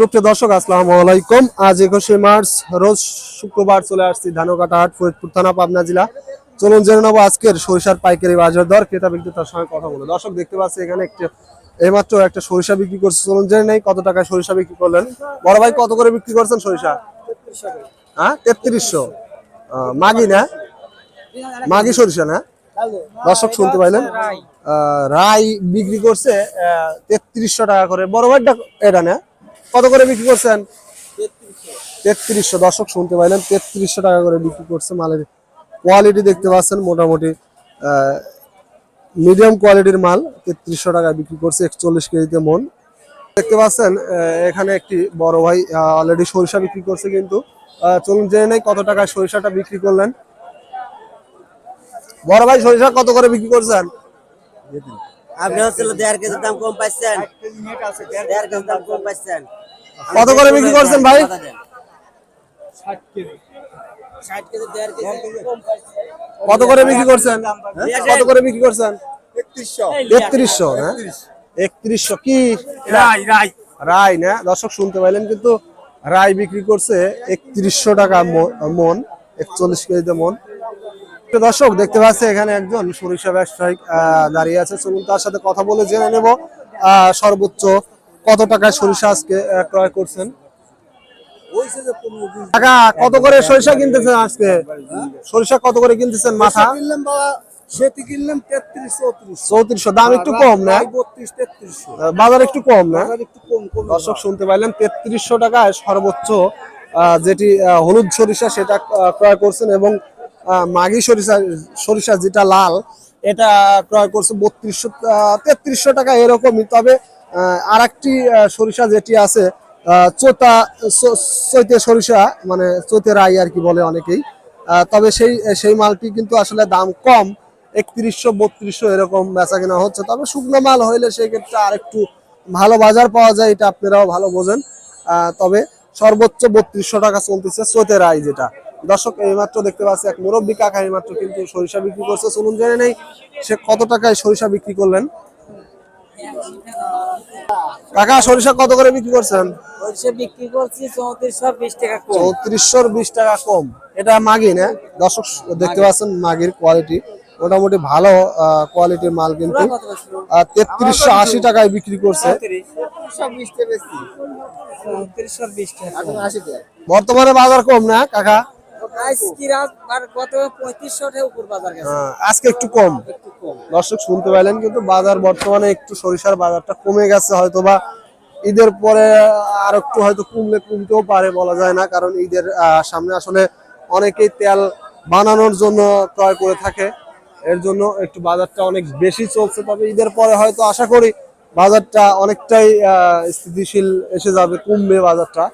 সুপ্রিয় দর্শক, আসসালামু আলাইকুম। আজ একুশে মার্চ, রোজ শুক্রবার চলে আসছি ধানকাটা হাট, ফরিদপুর থানা, পাবনা জেলা। চলুন জেনে নেব আজকের সরিষার পাইকারি বাজার দর। ক্রেতা বিক্রেতার সঙ্গে কথা বলে দর্শক, দেখতে পাচ্ছি এখানে একটা, এইমাত্র একটা সরিষা বিক্রি করছে। চলুন জেনে নেই কত টাকায় সরিষা বিক্রি করলেন। বড় ভাই, কত করে বিক্রি করছেন সরিষা? হ্যাঁ তেত্রিশশো। মাগি না? মাগি সরিষা না? দর্শক, শুনতে পাইলেন। রাই বিক্রি করছে তেত্রিশশো টাকা করে। বড় ভাইটা এটা না? কত করে বিক্রি করছেন? তেত্রিশশো। দর্শক শুনতে পাইলেন তেত্রিশশো টাকা করে বিক্রি করছে মালের কোয়ালিটি দেখতে পাচ্ছেন মোটামুটি মিডিয়াম কোয়ালিটির মাল তেত্রিশশো টাকা বিক্রি করছে একচল্লিশ কেজিতে মন। দেখতে পাচ্ছেন আহ, এখানে একটি বড় ভাই অলরেডি সরিষা বিক্রি করছে কিন্তু আহ, চলুন জেনে নেই কত টাকায় সরিষাটা বিক্রি করলেন। বড় ভাই সরিষা কত করে বিক্রি করছেন? আপনি হচ্ছে দেড় কেজির দাম কম পাইছেন। দেড় কেজি দাম কম পাইছেন। কত করে বিক্রি করছেন ভাই? কত করে বিক্রি করছেন? হ্যাঁ? কত করে বিক্রি করছেন? একত্রিশশো। হ্যাঁ? একত্রিশশো কি? রাই রাই রায় না? দর্শক শুনতে পাইলেন কিন্তু রায় বিক্রি করছে একত্রিশশো টাকা মন একচল্লিশ কেজিতে মন। তো দর্শক দেখতে পাচ্ছে এখানে একজন সরিষা ব্যবসায়িক আহ, দাঁড়িয়ে আছে। চলুন তার সাথে কথা বলে জেনে নেব। আহ, সর্বোচ্চ কত টাকায় সরিষা আজকে ক্রয় করছেন? টাকা কত করে সরিষা কিনতেছেন আজকে? সরিষা কত করে কিনতেছেন মাথা? সেটি কিনলাম তেত্রিশ চৌত্রিশ। চৌত্রিশশো দাম একটু কম না? বত্রিশ তেত্রিশশো বাজার একটু কম না? একটু কম কম দর্শক শুনতে পাইলেন তেত্রিশশো টাকায় সর্বোচ্চ যেটি হলুদ সরিষা সেটা ক্রয় করছেন এবং মাগি সরিষা সরিষা যেটা লাল এটা ক্রয় করছে বত্রিশশো তেত্রিশশো টাকা এরকমই। তবে আর একটি সরিষা যেটি আছে চোতা চৈতে সরিষা মানে চৈতে রাই আর কি বলে অনেকেই। তবে সেই সেই মালটি কিন্তু আসলে দাম কম, একত্রিশশো, বত্রিশশো এরকম বেচা কেনা হচ্ছে। তবে শুকনো মাল হইলে সেক্ষেত্রে আরেকটু ভালো বাজার পাওয়া যায়, এটা আপনারাও ভালো বোঝেন। তবে সর্বোচ্চ বত্রিশশো টাকা চলতেছে চোতে রাই যেটা। দর্শক এইমাত্র দেখতে পাচ্ছি এক মুরব্বী কাকা এইমাত্র কিন্তু সরিষা বিক্রি করছে। চলুন জেনে নেই সে কত টাকায় সরিষা বিক্রি করলেন। কাকা সরিষা কত করে বিক্রি করছেন? বিক্রি করছি চৌত্রিশশো বিশ টাকা কম। বিশ টাকা কম। এটা মাগি না দর্শক দেখতে পাচ্ছেন মাগির কোয়ালিটি মোটামুটি ভালো কোয়ালিটির মাল কিন্তু। তেত্রিশশো আশি টাকায় বিক্রি করছে। বর্তমানে বাজার কম না কাকা? আজকে আহ, আজকে একটু কম। দর্শক শুনতে পাইলেন কিন্তু বাজার বর্তমানে একটু সরিষার বাজারটা কমে গেছে হয়তো বা ঈদের পরে আর একটু হয়তো কমলে কমতেও পারে বলা যায় না কারণ ঈদের সামনে আসলে অনেকেই তেল বানানোর জন্য ক্রয় করে থাকে। এর জন্য একটু বাজারটা অনেক বেশি চলছে তবে ঈদের পরে হয়তো আশা করি বাজারটা অনেকটাই আহ, স্থিতিশীল এসে যাবে কমবে বাজারটা।